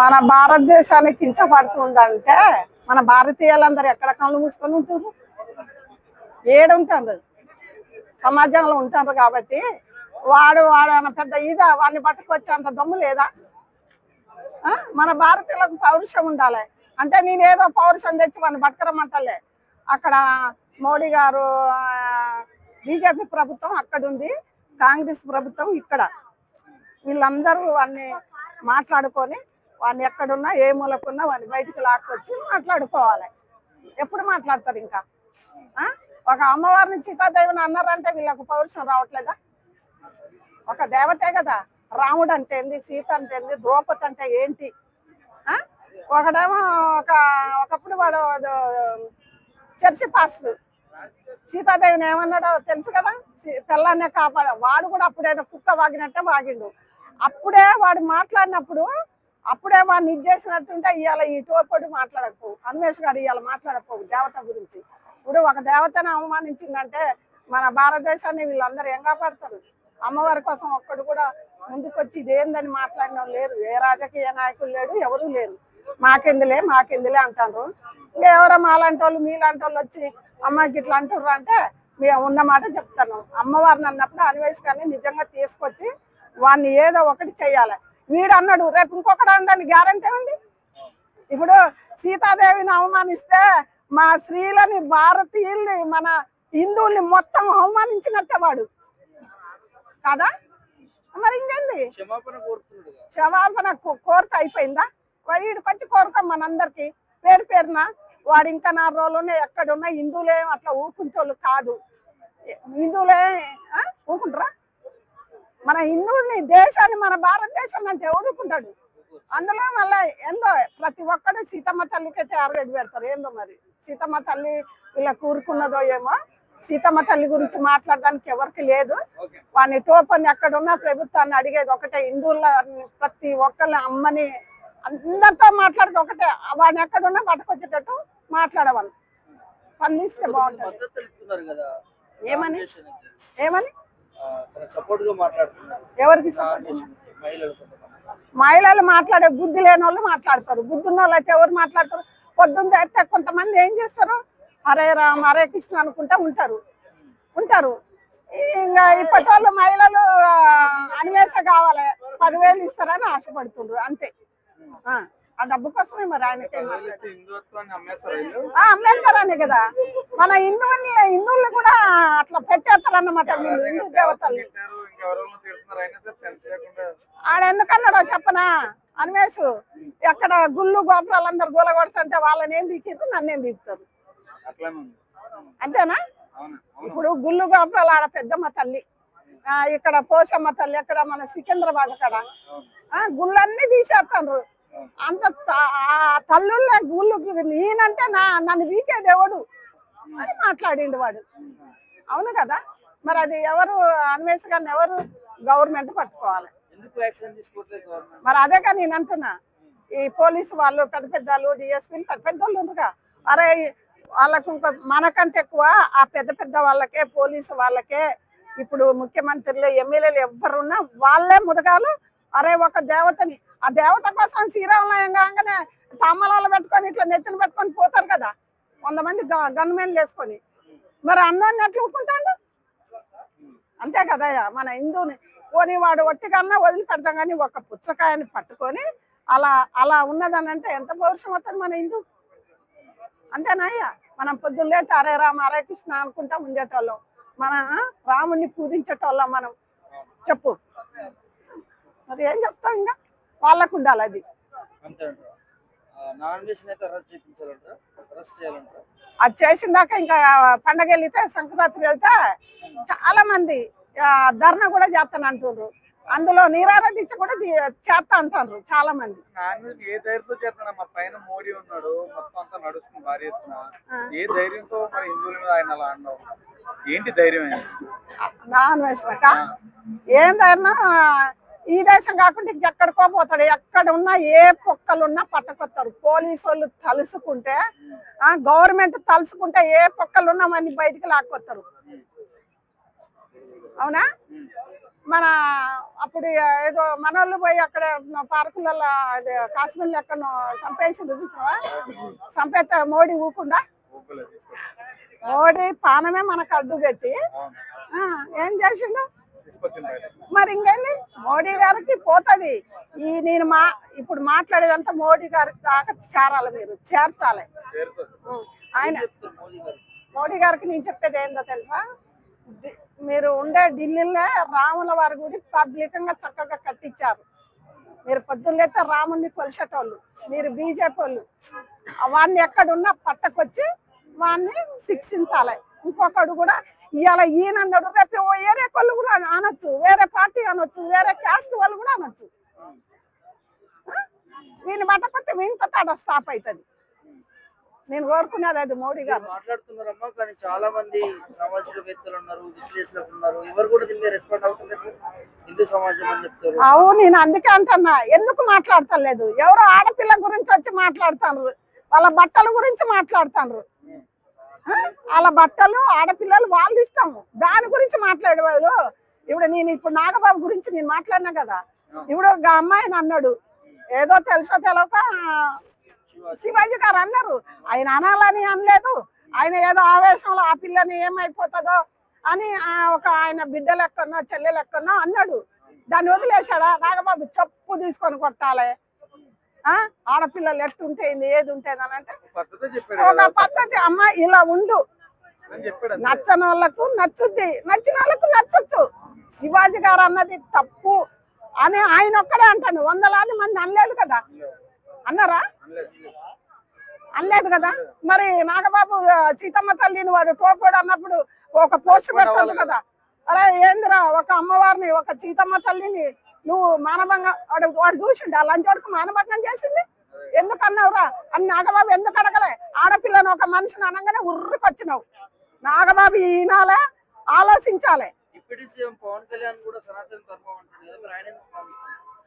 మన భారతదేశాన్ని కించపడుతుందంటే మన భారతీయులందరూ ఎక్కడ కళ్ళు మూసుకొని ఉంటారు? ఏడుంటారు సమాజంలో ఉంటారు కాబట్టి వాడు వాడు అన్న పెద్ద ఇదా వాడిని పట్టుకొచ్చే అంత దమ్ము లేదా? ఆ? మన భారతీయులకు పౌరుషం ఉండాలి. అంటే నేను ఏదో పౌరుషం తెచ్చి వాడిని పట్టుకురమ్మంటలే. అక్కడ మోడీ గారు బీజేపీ ప్రభుత్వం అక్కడ ఉంది కాంగ్రెస్ ప్రభుత్వం ఇక్కడ. వీళ్ళందరూ వాడిని మాట్లాడుకొని వాడిని ఎక్కడున్నా ఏ మూలకున్నా వాడిని బయటికి లాక్కొచ్చి మాట్లాడుకోవాలి. ఎప్పుడు మాట్లాడతారు ఇంకా? ఒక అమ్మవారిని సీతాదేవిని అన్నారంటే వీళ్ళకు పౌరుషం రావట్లేదా? ఒక దేవతే కదా రాముడు అంటే ఏంది సీత అంటే ఏంది ద్రౌపది అంటే ఏంటి? ఒకడేమో ఒక ఒకప్పుడు వాడు చర్చి పాస్టర్. సీతాదేవిని ఏమన్నాడో తెలుసు కదా? సీ- పిల్లాన్నే కాపాడ వాడు కూడా అప్పుడేదో కుక్క వాగినట్టే వాగిండు. అప్పుడే వాడు మాట్లాడినప్పుడు అప్పుడే వాడిని ఇది చేసినట్టుంటే ఇవాళ ఈ టోపడి మాట్లాడకపోవు అన్వేష్ గారు ఇవాళ మాట్లాడకపోవు దేవత గురించి. ఇప్పుడు ఒక దేవతను అవమానించిందంటే మన భారతదేశాన్ని వీళ్ళందరూ ఎంగా పడతారు అమ్మవారి కోసం ఒక్కడు కూడా ముందుకొచ్చి ఇదేందని మాట్లాడిన వాళ్ళు లేరు. ఏ రాజకీయ నాయకులు లేడు ఎవరూ లేరు. మాకెందులే మాకెందులే అంటారు. ఇంకా ఎవరో మాలాంటి వాళ్ళు మీలాంటి వాళ్ళు వచ్చి అమ్మకి ఇట్లా అంటుర్రు అంటే మేము ఉన్న మాట చెప్తాను. అమ్మవారిని అన్నప్పుడు అన్వేషకాన్ని నిజంగా తీసుకొచ్చి వాడిని ఏదో ఒకటి చెయ్యాలి. వీడు అన్నాడు రేపు ఇంకొకటి అనడానికి గ్యారంటీ ఉంది? ఇప్పుడు సీతాదేవిని అవమానిస్తే మా స్త్రీలని భారతీయుల్ని మన హిందువుల్ని మొత్తం అవమానించినట్టే వాడు. కాదా? మరి ఇంకేంది? క్షమాపణ కోరిక అయిపోయిందా? వీడికి వచ్చి కోరుక మనందరికి. పేరు పేరున వాడు ఇంకా నా రోజులునే ఎక్కడున్నా హిందువులే అట్లా ఊరుకుంటోళ్ళు కాదు. హిందువులే ఆ? ఊరుకుంటారా? మన హిందువుల్ని దేశాన్ని మన భారతదేశం అంటే ఊరుకుంటాడు అందులో మళ్ళీ ఏందో ప్రతి ఒక్కడు సీతమ్మ తల్లికి టార్గెట్ పెడతారు. ఏందో మరి? సీతమ్మ తల్లి ఇలా కూరుకున్నదో ఏమో? సీతమ్మ తల్లి గురించి మాట్లాడడానికి ఎవరికి లేదు. వాడిని టోపని ఎక్కడున్నా ప్రభుత్వాన్ని అడిగేది ఒకటే. హిందువుల ప్రతి ఒక్కరిని అమ్మని అందరితో మాట్లాడేది ఒకటే. వాడిని ఎక్కడున్నా పట్టుకొచ్చేటట్టు మాట్లాడవాలి స్పందిస్తే బాగుంటుంది. ఏమని? ఏమని? సపోర్ట్గా మాట్లాడుతున్నారు ఎవరికి మహిళలు మాట్లాడే బుద్ధి లేని వాళ్ళు మాట్లాడతారు. బుద్ధి ఉన్న వాళ్ళు అయితే ఎవరు మాట్లాడతారు? పొద్దున్న అయితే కొంతమంది ఏం చేస్తారు? హరే రామ్ హరే కృష్ణ అనుకుంటా ఉంటారు. ఉంటారు. ఇంకా ఇప్పటి వాళ్ళు మహిళలు ఆ, అన్వేష కావాలి. పదివేలు ఇస్తారని ఆశపడుతుండ్రు. అంతే. ఆ, డబ్బు కోసమే మరి ఆయనకి ఏం మాట్లాడారు? వదిలేస్తే హిందుత్వాన్ని అమ్మేస్తారు వీళ్ళు? ఆ, అమ్మేస్తారని కదా. మన హిందువుని హిందువుల్ని కూడా అట్లా పెట్టేస్తారన్నమాట వీళ్ళు హిందూ దేవతల్ని. ఆడ ఎందుకన్నాడో చెప్పనా? అన్వేష్ ఎక్కడ గుళ్ళు గోపురాలందరూ గూలగొడుతుంటే వాళ్ళని ఏం బీకిరు నన్ను ఏం బీకుతారు అంతేనా? ఇప్పుడు గుళ్ళు గోపురాలు ఆడ పెద్దమ్మ తల్లి. ఇక్కడ పోషమ్మ తల్లి అక్కడ మన సికింద్రాబాద్ అక్కడ ఆ, గుళ్ళన్నీ తీసేస్తాండ్రు. అంత తల్లుళ్ళ గుళ్ళు నేనంటే నా నన్ను వీకే దేవుడు అని మాట్లాడిండు వాడు. అవును కదా? మరి అది ఎవరు అన్వేష్ గారిని ఎవరు గవర్నమెంట్ పట్టుకోవాలి? మరి అదే కానీ నేను అంటున్నా. ఈ పోలీసు వాళ్ళు పెద్ద పెద్ద వాళ్ళు డిఎస్పీలు పెద్ద పెద్ద వాళ్ళు ఉండరుగా. అరే వాళ్ళకు ఇంకో మనకంటే ఎక్కువ ఆ పెద్ద పెద్ద వాళ్ళకే పోలీసు వాళ్ళకే ఇప్పుడు ముఖ్యమంత్రులు ఎమ్మెల్యేలు ఎవరున్నా వాళ్ళే ముదగాలు అరే ఒక దేవతని ఆ దేవత కోసం శ్రీరామలయం కాగానే తామలలో పెట్టుకొని ఇట్లా నెత్తిన పెట్టుకొని పోతారు కదా. వంద మంది గన్మెన్లు వేసుకొని. మరి అన్నోని ఎట్లా ఊరుకుంటాడు? అంతే కదయ్యా మన హిందువుని. పోనీ వాడు ఒట్టికన్నా వదిలిపెడతాం కానీ ఒక పుచ్చకాయని పట్టుకొని అలా అలా ఉన్నదని అంటే ఎంత పౌరుషం అవుతుంది మన హిందూ? అంతేనాయ్యా మనం పొద్దున్నే హరే రామ హరే కృష్ణ అనుకుంటా ఉండేటోళ్ళం. మన రాముని రాముణ్ణి పూజించేటోళ్ళం మనం. చెప్పు. మరి ఏం చెప్తాం ఇంకా? వాళ్ళకు ఉండాలి అది అది చేసిన దాకా ఇంకా పండగ వెళ్తే సంక్రాంతి వెళ్తే చాలా మంది ధర్నా కూడా చేస్తాను అంటుండ్రు అందులో నీరార దీక్ష కూడా చేస్తా అంటారు చాలా మంది ఏ ధైర్యంతో పైన మోడీ ఉన్నాడు మొత్తం అంతా నడుస్తుంది భారీ ఎత్తున ఆ. ఏ ధైర్యంతో మరి హిందువుల మీద ఆయన అలా అన్నావు ఏంటి ధైర్యం నాన్ వేసినాక ఏందన్నా ఈ దేశం కాకుండా ఇంకెక్కడికో పోతాడు. ఎక్కడ ఉన్నా ఏ పొక్కలున్నా పట్టకొస్తారు పోలీసు వాళ్ళు తలుసుకుంటే గవర్నమెంట్ తలుసుకుంటే ఏ పొక్కలున్నా మన బయటికి లాక్కొస్తారు అవునా? మన అప్పుడు ఏదో మనోళ్ళు పోయి అక్కడ పార్కులలో అదే కాశ్మీర్లో ఎక్కడ చంపేసిండు చూసావా చంపేస్తే మోడీ ఊకుండా. మోడీ పానమే మనకు అడ్డు పెట్టి ఏం చేసిండు. మరి ఇంకేంది? మోడీ గారికి పోతది. ఈ నేను మా ఇప్పుడు మాట్లాడేదంతా మోడీ గారికి దాకా చేరాలి మీరు చేర్చాలి. ఆయన మోడీ గారు. మోడీ గారికి నేను చెప్పేది ఏందో తెలుసా? మీరు ఉండే ఢిల్లీలో రాముల వారి గుడి పబ్లికంగా చక్కగా కట్టించారు. మీరు పొద్దున్నైతే రాముడిని కొలిసేటోళ్ళు మీరు బీజేపీ వాళ్ళు వాడిని ఎక్కడున్నా పట్టకొచ్చి వాడిని శిక్షించాలి. ఇంకొకడు కూడా ఇవాళ ఈయన అన్నాడు రేపు వేరే వాళ్ళు కూడా అనొచ్చు వేరే పార్టీ అనొచ్చు వేరే క్యాస్ట్ వాళ్ళు కూడా అనొచ్చు? వీని పట్టకొస్తే వీనితో తడ స్టాప్ అవుతుంది నేను కోరుకునేది అది మోడీ గారు. మాట్లాడుతున్నారమ్మా కానీ చాలా మంది సామాజికవేత్తలు ఉన్నారు విశ్లేషకులు ఉన్నారు ఎవరు కూడా దీని మీద రెస్పాండ్ అవుతున్నారు హిందూ సమాజం అని చెప్తారు. అవును నేను అందుకే అంటున్నా ఎందుకు మాట్లాడతలేదు? ఎవరో ఆడపిల్ల గురించి వచ్చి మాట్లాడుతారు వాళ్ళ బట్టల గురించి మాట్లాడుతారు? వాళ్ళ బట్టలు ఆడపిల్లలు వాళ్ళు ఇష్టము. దాని గురించి మాట్లాడేవాళ్ళు ఇప్పుడు నేను ఇప్పుడు నాగబాబు గురించి నేను మాట్లాడినా కదా. ఇప్పుడు ఒక అమ్మాయిని అన్నాడు. ఏదో తెలుసో తెలియక శివాజీ గారు అన్నారు. ఆయన అనాలని అనలేదు. ఆయన ఏదో ఆవేశంలో ఆ పిల్లని ఏమైపోతుందో అని ఒక ఆయన బిడ్డ లెక్కనో చెల్లె లెక్కనో అన్నాడు. దాన్ని వదిలేశాడా? నాగబాబు చెప్పు తీసుకొని కొట్టాలి. ఆడపిల్లలు ఎట్టుంటే ఏంది, ఏది ఉంటుంది అని అంటే ఒక. పద్ధతి అమ్మ ఇలా ఉండు. నచ్చని వాళ్ళకు నచ్చుద్ది నచ్చిన వాళ్ళకు నచ్చొచ్చు. శివాజీ గారు అన్నది తప్పు అని ఆయన ఒక్కడే అంటాను వందలాది మంది అనలేదు కదా? అన్నారా? అనలేదు. కదా? మరి నాగబాబు సీతమ్మ తల్లిని వాడు టోపోడు అన్నప్పుడు ఒక పోస్ట్ పెట్టాలి కదా? అరే ఏందిరా ఒక అమ్మవారిని ఒక సీతమ్మ తల్లిని నువ్వు మానభంగం వాడు వాడు చూసిండు ఆ లంచోడుకు మానభంగం చేసింది? ఎందుకు అన్నావురా? అని నాగబాబు ఎందుకు అడగలే? ఆడపిల్లని ఒక మనిషిని అనగానే ఉర్రుకొచ్చినావు. నాగబాబు ఈనాలే ఆలోచించాలి.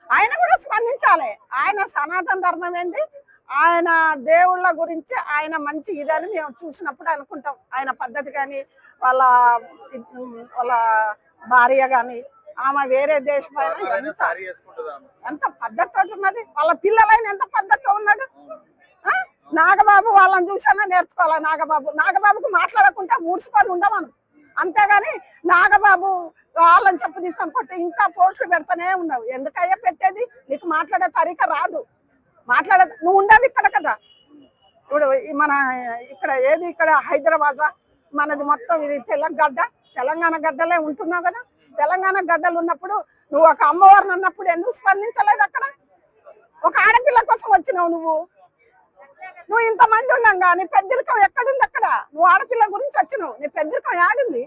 ఆయన కూడా స్పందించాలి. ఆయన సనాతన ధర్మం ఏంది ఆయన దేవుళ్ళ గురించి ఆయన మంచి ఇదని మేము చూసినప్పుడు అనుకుంటాం. ఆయన పద్ధతి కానీ వాళ్ళ వాళ్ళ భార్య కానీ ఆమె వేరే దేశం ఎంత? ఎంత పద్ధతితో ఉన్నది? వాళ్ళ పిల్లలైన ఎంత పద్ధతితో ఉన్నాడు? నాగబాబు వాళ్ళని చూసానా నేర్చుకోవాలి నాగబాబు? నాగబాబుకు మాట్లాడకుండా ఊడ్చుకొని ఉండమను. అంతేగాని నాగబాబు వాళ్ళని చెప్పు తీసుకొని కొట్టి ఇంకా పోస్టులు పెడతానే ఉన్నావు. ఎందుకయ్యా పెట్టేది? నీకు మాట్లాడే తరిక రాదు. మాట్లాడే నువ్వు ఉండేది ఇక్కడ కదా. ఇప్పుడు మన ఇక్కడ ఏది ఇక్కడ? హైదరాబాద్? మనది మొత్తం ఇది తెలంగాణ తెలంగాణ గడ్డలే ఉంటున్నావు కదా. తెలంగాణ గడ్డలు ఉన్నప్పుడు నువ్వు ఒక అమ్మవారిని అన్నప్పుడు ఎందుకు స్పందించలేదు అక్కడ? ఒక ఆడపిల్ల కోసం వచ్చినావు నువ్వు. నువ్వు ఇంతమంది ఉన్నాం నీ పెద్దరికం ఎక్కడుంది అక్కడ? నువ్వు ఆడపిల్ల గురించి వచ్చినావు నీ పెద్దరికం యాడుంది?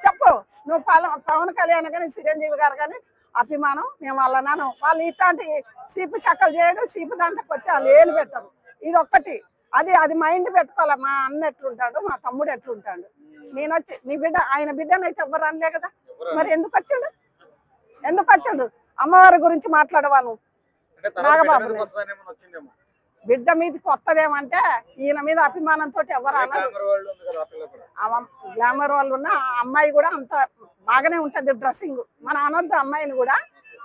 చెప్పు. నువ్వు పల- పవన్ కళ్యాణ్ కానీ చిరంజీవి గారు కానీ అభిమానం మేము వాళ్ళ నాన్న వాళ్ళు ఇట్లాంటి సీపు చక్కలు చేయడం సీపు దాంట్లోకి వచ్చి వాళ్ళు ఏలు పెట్టరు. ఇది ఒక్కటి అది అది మైండ్ పెట్టుకోవాలి? మా అన్న ఎట్లుంటాడు మా తమ్ముడు ఎట్లుంటాడు? నేను వచ్చి నీ బిడ్డ ఆయన బిడ్డనైతే ఎవ్వరు అనలే కదా? మరి ఎందుకు వచ్చాడు ఎందుకు వచ్చాడు అమ్మవారి గురించి మాట్లాడవా నువ్వు? అంటే తర్వాత నాగబాబు బిడ్డ మీద వస్తదేమంటే ఈయన మీద అభిమానంతో ఎవరు అనరు. గ్లామర్ వాళ్ళు ఉన్న ఆ అమ్మాయి కూడా అంత బాగానే ఉంటది డ్రెస్సింగ్ మన అనొద్దు అమ్మాయిని కూడా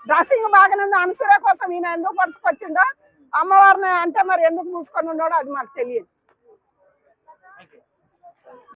డ్రెస్సింగ్ బాగానే ఉంది. అనుసూయ కోసం ఈయన ఎందుకు పరుచుకొచ్చిండో అమ్మవారిని అంటే మరి ఎందుకు మూసుకొని ఉన్నాడో అది మాకు తెలియదు.